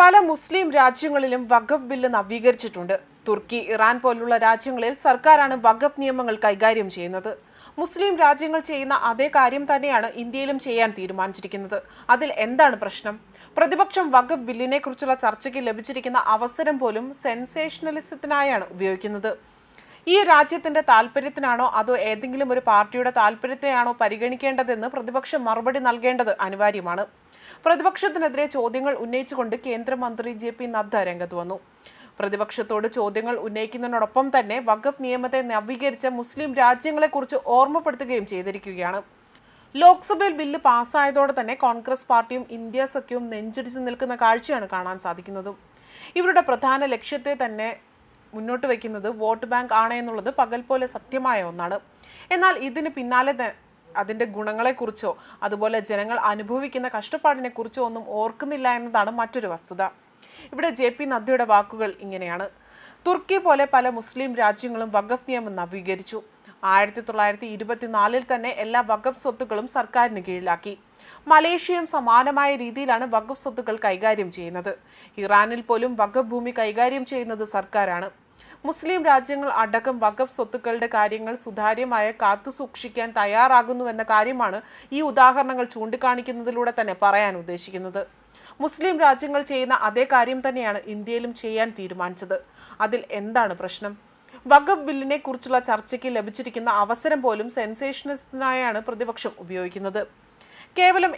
പല മുസ്ലിം രാജ്യങ്ങളിലും വഖഫ് ബില്ല് നവീകരിച്ചിട്ടുണ്ട്. തുർക്കി ഇറാൻ പോലുള്ള രാജ്യങ്ങളിൽ സർക്കാരാണ് വഖഫ് നിയമങ്ങൾ കൈകാര്യം ചെയ്യുന്നത്. മുസ്ലിം രാജ്യങ്ങൾ ചെയ്യുന്ന അതേ കാര്യം തന്നെയാണ് ഇന്ത്യയിലും ചെയ്യാൻ തീരുമാനിച്ചിരിക്കുന്നത്. അതിൽ എന്താണ് പ്രശ്നം? പ്രതിപക്ഷം വഖഫ് ബില്ലിനെ കുറിച്ചുള്ള ചർച്ചയ്ക്ക് ലഭിച്ചിരിക്കുന്ന അവസരം പോലും സെൻസേഷണലിസത്തിനായാണ് ഉപയോഗിക്കുന്നത്. ഈ രാജ്യത്തിന്റെ താല്പര്യത്തിനാണോ അതോ ഏതെങ്കിലും ഒരു പാർട്ടിയുടെ താല്പര്യത്തെയാണോ പരിഗണിക്കേണ്ടതെന്ന് പ്രതിപക്ഷം മറുപടി നൽകേണ്ടത് അനിവാര്യമാണ്. പ്രതിപക്ഷത്തിനെതിരെ ചോദ്യങ്ങൾ ഉന്നയിച്ചുകൊണ്ട് കേന്ദ്രമന്ത്രി ജെ പി നദ്ദ രംഗത്ത് വന്നു. പ്രതിപക്ഷത്തോട് ചോദ്യങ്ങൾ ഉന്നയിക്കുന്നതിനോടൊപ്പം തന്നെ വഖഫ് നിയമത്തെ നവീകരിച്ച മുസ്ലിം രാജ്യങ്ങളെക്കുറിച്ച് ഓർമ്മപ്പെടുത്തുകയും ചെയ്തിരിക്കുകയാണ്. ലോക്സഭയിൽ ബില്ല് പാസ്സായതോടെ തന്നെ കോൺഗ്രസ് പാർട്ടിയും ഇന്ത്യ സഖ്യവും നെഞ്ചിടിച്ച് നിൽക്കുന്ന കാഴ്ചയാണ് കാണാൻ സാധിക്കുന്നത്. ഇവരുടെ പ്രധാന ലക്ഷ്യത്തെ തന്നെ മുന്നോട്ട് വയ്ക്കുന്നത് വോട്ട് ബാങ്ക് ആണ് എന്നുള്ളത് പകൽ പോലെ സത്യമായ ഒന്നാണ്. എന്നാൽ ഇതിന് പിന്നാലെ അതിന്റെ ഗുണങ്ങളെക്കുറിച്ചോ അതുപോലെ ജനങ്ങൾ അനുഭവിക്കുന്ന കഷ്ടപ്പാടിനെക്കുറിച്ചോ ഒന്നും ഓർക്കുന്നില്ല എന്നതാണ് മറ്റൊരു വസ്തുത. ഇവിടെ ജെ പി നദ്ദയുടെ വാക്കുകൾ ഇങ്ങനെയാണ്. തുർക്കി പോലെ പല മുസ്ലിം രാജ്യങ്ങളും വഖഫ് നിയമം നവീകരിച്ചു. ആയിരത്തി തൊള്ളായിരത്തി ഇരുപത്തിനാലിൽ തന്നെ എല്ലാ വഖഫ് സ്വത്തുക്കളും സർക്കാരിന് കീഴിലാക്കി. മലേഷ്യയും സമാനമായ രീതിയിലാണ് വഖഫ് സ്വത്തുക്കൾ കൈകാര്യം ചെയ്യുന്നത്. ഇറാനിൽ പോലും വഖഫ് ഭൂമി കൈകാര്യം ചെയ്യുന്നത് സർക്കാരാണ്. മുസ്ലിം രാജ്യങ്ങൾ അടക്കം വഖഫ് സ്വത്തുക്കളുടെ കാര്യങ്ങൾ സുതാര്യമായ കാത്തുസൂക്ഷിക്കാൻ തയ്യാറാകുന്നുവെന്ന കാര്യമാണ് ഈ ഉദാഹരണങ്ങൾ ചൂണ്ടിക്കാണിക്കുന്നതിലൂടെ തന്നെ പറയാൻ ഉദ്ദേശിക്കുന്നത്. മുസ്ലിം രാജ്യങ്ങൾ ചെയ്യുന്ന അതേ കാര്യം തന്നെയാണ് ഇന്ത്യയിലും ചെയ്യാൻ തീരുമാനിച്ചത്. അതിൽ എന്താണ് പ്രശ്നം? വഖഫ് ബില്ലിനെ കുറിച്ചുള്ള ചർച്ചയ്ക്ക് ലഭിച്ചിരിക്കുന്ന അവസരം പോലും സെൻസേഷനിസ്റ്റിനായാണ് പ്രതിപക്ഷം ഉപയോഗിക്കുന്നത്. കേവലം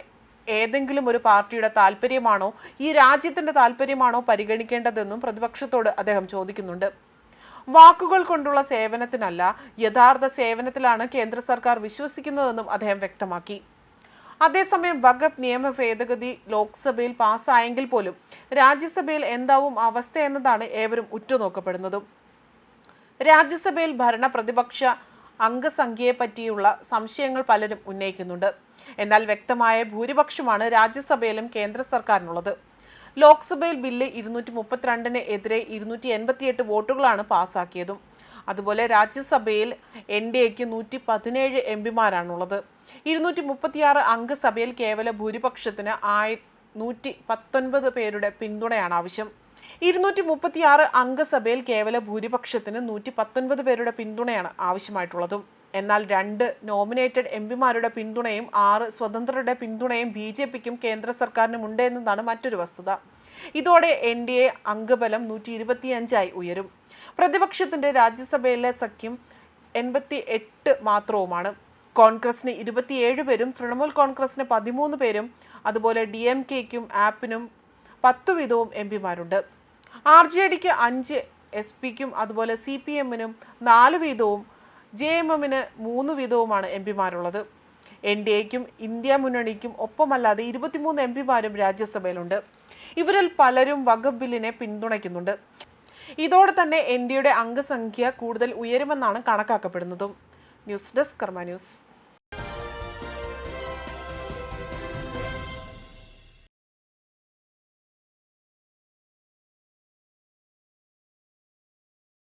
ഏതെങ്കിലും ഒരു പാർട്ടിയുടെ താല്പര്യമാണോ ഈ രാജ്യത്തിന്റെ താല്പര്യമാണോ പരിഗണിക്കേണ്ടതെന്നും പ്രതിപക്ഷത്തോട് അദ്ദേഹം ചോദിക്കുന്നുണ്ട്. വാക്കുകൾ കൊണ്ടുള്ള സേവനത്തിനല്ല യഥാർത്ഥ സേവനത്തിലാണ് കേന്ദ്ര സർക്കാർ വിശ്വസിക്കുന്നതെന്നും അദ്ദേഹം വ്യക്തമാക്കി. അതേസമയം വഖഫ് നിയമ ഭേദഗതി ലോക്സഭയിൽ പാസ്സായെങ്കിൽ പോലും രാജ്യസഭയിൽ എന്താവും അവസ്ഥ എന്നതാണ് ഏവരും ഉറ്റുനോക്കപ്പെടുന്നതും. രാജ്യസഭയിൽ ഭരണ പ്രതിപക്ഷ അംഗസംഖ്യയെ പറ്റിയുള്ള സംശയങ്ങൾ പലരും ഉന്നയിക്കുന്നുണ്ട്. എന്നാൽ വ്യക്തമായ ഭൂരിപക്ഷമാണ് രാജ്യസഭയിലും കേന്ദ്ര സർക്കാരിനുള്ളത്. ലോക്സഭയിൽ ബില്ല് ഇരുന്നൂറ്റി മുപ്പത്തിരണ്ടിന് എതിരെ ഇരുന്നൂറ്റി എൺപത്തിയെട്ട് വോട്ടുകളാണ് പാസാക്കിയതും. അതുപോലെ രാജ്യസഭയിൽ എൻ ഡി എക്ക് നൂറ്റി പതിനേഴ് എം പിമാരാണുള്ളത്. ഇരുന്നൂറ്റി മുപ്പത്തിയാറ് അംഗസഭയിൽ കേവല ഭൂരിപക്ഷത്തിന് ആയി നൂറ്റി പത്തൊൻപത് പേരുടെ പിന്തുണയാണ് ആവശ്യം. ഇരുന്നൂറ്റി മുപ്പത്തിയാറ് അംഗസഭയിൽ കേവല ഭൂരിപക്ഷത്തിന് നൂറ്റി പത്തൊൻപത് പേരുടെ പിന്തുണയാണ് ആവശ്യമായിട്ടുള്ളതും. എന്നാൽ രണ്ട് നോമിനേറ്റഡ് എം പിമാരുടെ പിന്തുണയും ആറ് സ്വതന്ത്രരുടെ പിന്തുണയും ബി ജെ പിക്കും കേന്ദ്ര സർക്കാരിനും ഉണ്ട് എന്നതാണ് മറ്റൊരു വസ്തുത. ഇതോടെ എൻ ഡി എ അംഗബലം നൂറ്റി ഇരുപത്തിയഞ്ചായി ഉയരും. പ്രതിപക്ഷത്തിന്റെ രാജ്യസഭയിലെ സഖ്യം എൺപത്തി എട്ട് മാത്രവുമാണ്. കോൺഗ്രസിന് ഇരുപത്തിയേഴ് പേരും തൃണമൂൽ കോൺഗ്രസിന് പതിമൂന്ന് പേരും അതുപോലെ ഡി എം കെക്കും ആപ്പിനും പത്തു വീതവും എം പിമാരുണ്ട്. ആർ ജെ ഡിക്ക് അഞ്ച് എസ് പിക്കും അതുപോലെ സി പി എമ്മിനും നാല് വീതവും ജെ എം എമ്മിന് മൂന്ന് വീതവുമാണ് എം പിമാരുള്ളത്. എൻ ഡി എക്കും ഇന്ത്യ മുന്നണിക്കും ഒപ്പമല്ലാതെ ഇരുപത്തിമൂന്ന് എം പിമാരും രാജ്യസഭയിലുണ്ട്. ഇവരിൽ പലരും വഖഫ് ബില്ലിനെ പിന്തുണയ്ക്കുന്നുണ്ട്. ഇതോടെ തന്നെ എൻ ഡിയുടെ അംഗസംഖ്യ കൂടുതൽ ഉയരുമെന്നാണ് കണക്കാക്കപ്പെടുന്നതും. News desk Karma news.